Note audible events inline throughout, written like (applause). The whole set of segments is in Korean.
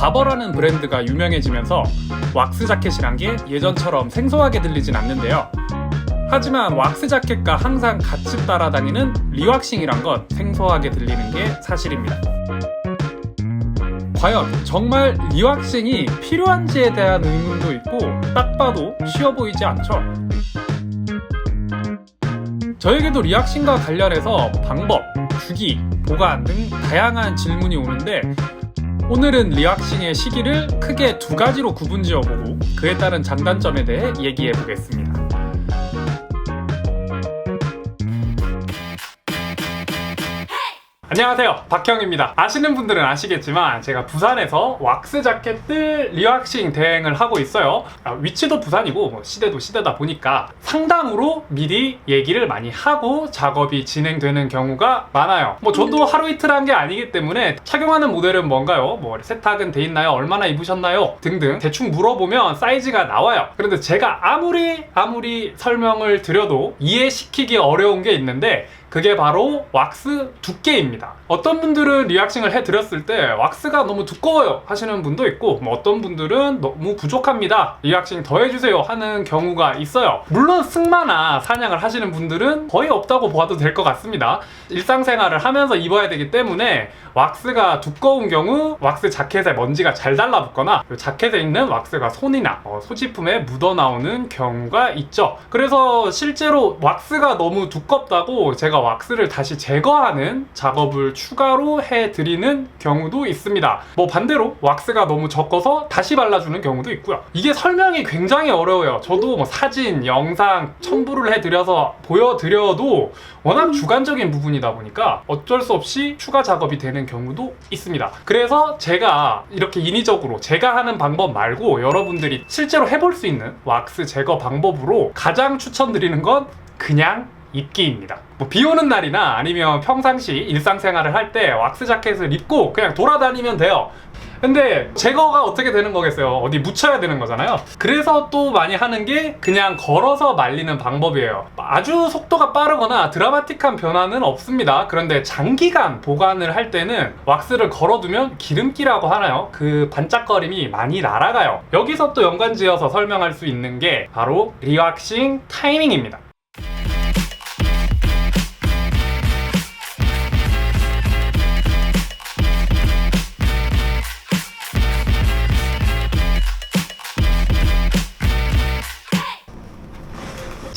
바버라는 브랜드가 유명해지면서 왁스 자켓이란 게 예전처럼 생소하게 들리진 않는데요. 하지만 왁스 자켓과 항상 같이 따라다니는 리왁싱이란 건 생소하게 들리는 게 사실입니다. 과연 정말 리왁싱이 필요한지에 대한 의문도 있고 딱 봐도 쉬워 보이지 않죠? 저에게도 리왁싱과 관련해서 방법, 주기, 보관 등 다양한 질문이 오는데 오늘은 리왁싱의 시기를 크게 두 가지로 구분지어 보고 그에 따른 장단점에 대해 얘기해 보겠습니다. 안녕하세요. 박형입니다. 아시는 분들은 아시겠지만 제가 부산에서 왁스 자켓들 리왁싱 대행을 하고 있어요. 아, 위치도 부산이고 뭐 시대도 시대다 보니까 상당으로 미리 얘기를 많이 하고 작업이 진행되는 경우가 많아요. 뭐 저도 하루 이틀 한 게 아니기 때문에 착용하는 모델은 뭔가요? 뭐 세탁은 돼 있나요? 얼마나 입으셨나요? 등등 대충 물어보면 사이즈가 나와요. 그런데 제가 아무리 아무리 설명을 드려도 이해시키기 어려운 게 있는데 그게 바로 왁스 두께입니다. 어떤 분들은 리왁싱을 해드렸을 때 왁스가 너무 두꺼워요 하시는 분도 있고 뭐 어떤 분들은 너무 부족합니다 리왁싱 더 해주세요 하는 경우가 있어요. 물론 승마나 사냥을 하시는 분들은 거의 없다고 봐도 될 것 같습니다. 일상생활을 하면서 입어야 되기 때문에 왁스가 두꺼운 경우 왁스 자켓에 먼지가 잘 달라붙거나 그 자켓에 있는 왁스가 손이나 어, 소지품에 묻어 나오는 경우가 있죠. 그래서 실제로 왁스가 너무 두껍다고 제가 왁스를 다시 제거하는 작업을 추가로 해드리는 경우도 있습니다. 뭐 반대로 왁스가 너무 적어서 다시 발라주는 경우도 있고요. 이게 설명이 굉장히 어려워요. 저도 뭐 사진, 영상 첨부를 해드려서 보여드려도 워낙 주관적인 부분이다 보니까 어쩔 수 없이 추가 작업이 되는 경우도 있습니다. 그래서 제가 이렇게 인위적으로 제가 하는 방법 말고 여러분들이 실제로 해볼 수 있는 왁스 제거 방법으로 가장 추천드리는 건 그냥 입기입니다. 뭐 비 오는 날이나 아니면 평상시 일상생활을 할 때 왁스 자켓을 입고 그냥 돌아다니면 돼요. 근데 제거가 어떻게 되는 거겠어요? 어디 묻혀야 되는 거잖아요. 그래서 또 많이 하는 게 그냥 걸어서 말리는 방법이에요. 아주 속도가 빠르거나 드라마틱한 변화는 없습니다. 그런데 장기간 보관을 할 때는 왁스를 걸어두면 기름기라고 하나요? 그 반짝거림이 많이 날아가요. 여기서 또 연관지어서 설명할 수 있는 게 바로 리왁싱 타이밍입니다.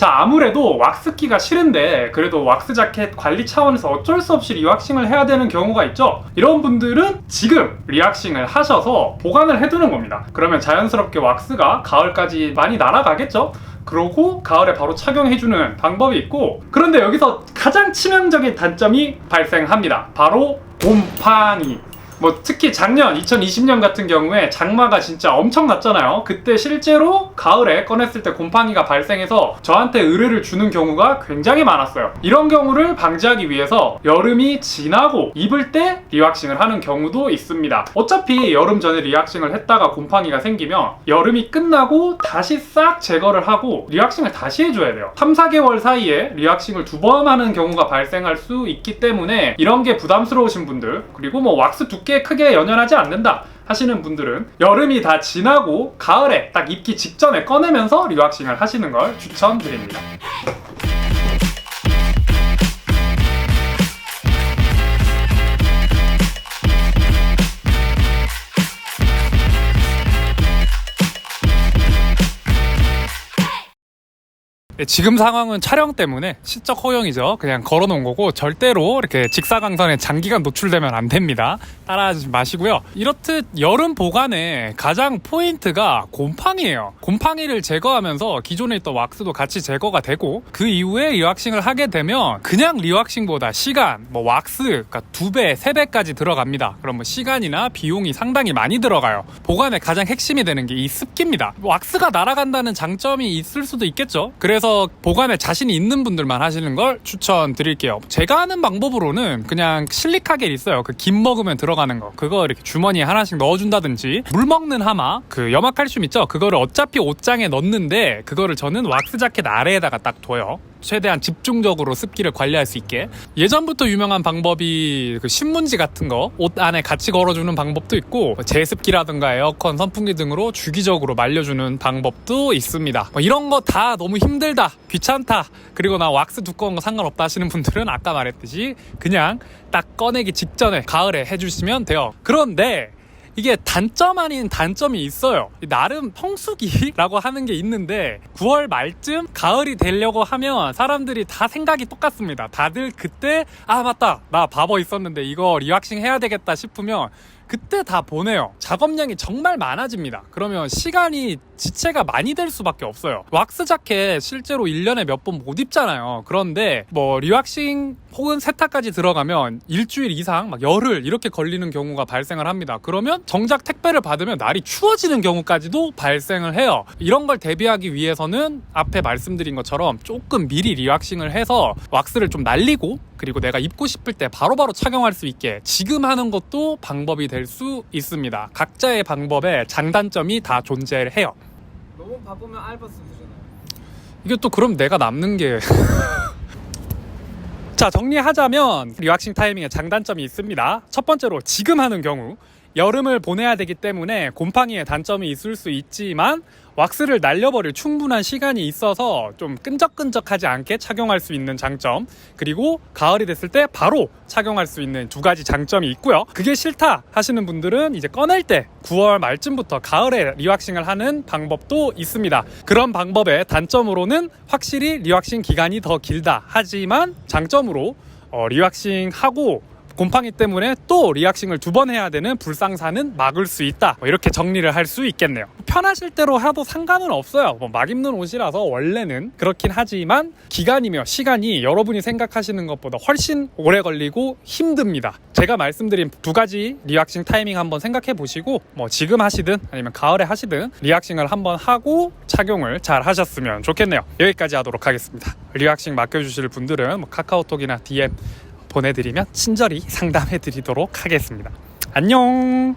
자 아무래도 왁스기가 싫은데 그래도 왁스 자켓 관리 차원에서 어쩔 수 없이 리왁싱을 해야 되는 경우가 있죠? 이런 분들은 지금 리왁싱을 하셔서 보관을 해두는 겁니다. 그러면 자연스럽게 왁스가 가을까지 많이 날아가겠죠? 그러고 가을에 바로 착용해주는 방법이 있고 그런데 여기서 가장 치명적인 단점이 발생합니다. 바로 곰팡이 뭐 특히 작년 2020년 같은 경우에 장마가 진짜 엄청 났잖아요. 그때 실제로 가을에 꺼냈을 때 곰팡이가 발생해서 저한테 의뢰를 주는 경우가 굉장히 많았어요. 이런 경우를 방지하기 위해서 여름이 지나고 입을 때 리왁싱을 하는 경우도 있습니다. 어차피 여름 전에 리왁싱을 했다가 곰팡이가 생기면 여름이 끝나고 다시 싹 제거를 하고 리왁싱을 다시 해줘야 돼요. 3, 4개월 사이에 리왁싱을 두 번 하는 경우가 발생할 수 있기 때문에 이런 게 부담스러우신 분들 그리고 뭐 왁스 두께 크게 연연하지 않는다 하시는 분들은 여름이 다 지나고 가을에 딱 입기 직전에 꺼내면서 리왁싱을 하시는 걸 추천드립니다. 지금 상황은 촬영 때문에 시적 허용이죠. 그냥 걸어놓은 거고 절대로 이렇게 직사광선에 장기간 노출되면 안 됩니다. 따라하지 마시고요. 이렇듯 여름 보관에 가장 포인트가 곰팡이에요. 곰팡이를 제거하면서 기존에 있던 왁스도 같이 제거가 되고 그 이후에 리왁싱을 하게 되면 그냥 리왁싱보다 시간, 뭐 왁스 그러니까 두 배, 세 배까지 들어갑니다. 그럼 뭐 시간이나 비용이 상당히 많이 들어가요. 보관의 가장 핵심이 되는 게 이 습기입니다. 왁스가 날아간다는 장점이 있을 수도 있겠죠. 그래서 그래서 보관에 자신이 있는 분들만 하시는 걸 추천드릴게요. 제가 하는 방법으로는 그냥 실리카겔 있어요. 그 김 먹으면 들어가는 거. 그거 이렇게 주머니에 하나씩 넣어준다든지 물 먹는 하마, 그 염화칼슘 있죠? 그거를 어차피 옷장에 넣는데 그거를 저는 왁스 자켓 아래에다가 딱 둬요. 최대한 집중적으로 습기를 관리할 수 있게. 예전부터 유명한 방법이 그 신문지 같은 거 옷 안에 같이 걸어주는 방법도 있고 제습기라든가 에어컨 선풍기 등으로 주기적으로 말려주는 방법도 있습니다. 뭐 이런 거 다 너무 힘들다 귀찮다 그리고 나 왁스 두꺼운 거 상관없다 하시는 분들은 아까 말했듯이 그냥 딱 꺼내기 직전에 가을에 해주시면 돼요. 그런데 이게 단점 아닌 단점이 있어요. 나름 성수기라고 하는 게 있는데 9월 말쯤 가을이 되려고 하면 사람들이 다 생각이 똑같습니다. 다들 그때 아 맞다 나 바버 있었는데 이거 리왁싱 해야 되겠다 싶으면 그때 다 보내요. 작업량이 정말 많아집니다. 그러면 시간이 지체가 많이 될 수밖에 없어요. 왁스 자켓 실제로 1년에 몇 번 못 입잖아요. 그런데 뭐 리왁싱 혹은 세탁까지 들어가면 일주일 이상 막 열흘 이렇게 걸리는 경우가 발생을 합니다. 그러면 정작 택배를 받으면 날이 추워지는 경우까지도 발생을 해요. 이런 걸 대비하기 위해서는 앞에 말씀드린 것처럼 조금 미리 리왁싱을 해서 왁스를 좀 날리고 그리고 내가 입고 싶을 때 바로바로 착용할 수 있게 지금 하는 것도 방법이 될 수 있습니다. 각자의 방법에 장단점이 다 존재해요. 너무 바쁘면 알바스 되잖아요. 이게 또 그럼 내가 남는 게. (laughs) 자, 정리하자면 리왁싱 타이밍에 장단점이 있습니다. 첫 번째로 지금 하는 경우 여름을 보내야 되기 때문에 곰팡이의 단점이 있을 수 있지만 왁스를 날려버릴 충분한 시간이 있어서 좀 끈적끈적하지 않게 착용할 수 있는 장점. 그리고 가을이 됐을 때 바로 착용할 수 있는 두 가지 장점이 있고요. 그게 싫다 하시는 분들은 이제 꺼낼 때 9월 말쯤부터 가을에 리왁싱을 하는 방법도 있습니다. 그런 방법의 단점으로는 확실히 리왁싱 기간이 더 길다 하지만 장점으로 어, 리왁싱 하고 곰팡이 때문에 또 리왁싱을 두 번 해야 되는 불상사는 막을 수 있다. 뭐 이렇게 정리를 할 수 있겠네요. 편하실 대로 해도 상관은 없어요. 뭐 막 입는 옷이라서 원래는 그렇긴 하지만 기간이며 시간이 여러분이 생각하시는 것보다 훨씬 오래 걸리고 힘듭니다. 제가 말씀드린 두 가지 리왁싱 타이밍 한번 생각해 보시고 뭐 지금 하시든 아니면 가을에 하시든 리왁싱을 한번 하고 착용을 잘 하셨으면 좋겠네요. 여기까지 하도록 하겠습니다. 리왁싱 맡겨주실 분들은 뭐 카카오톡이나 DM 보내드리면 친절히 상담해 드리도록 하겠습니다. 안녕!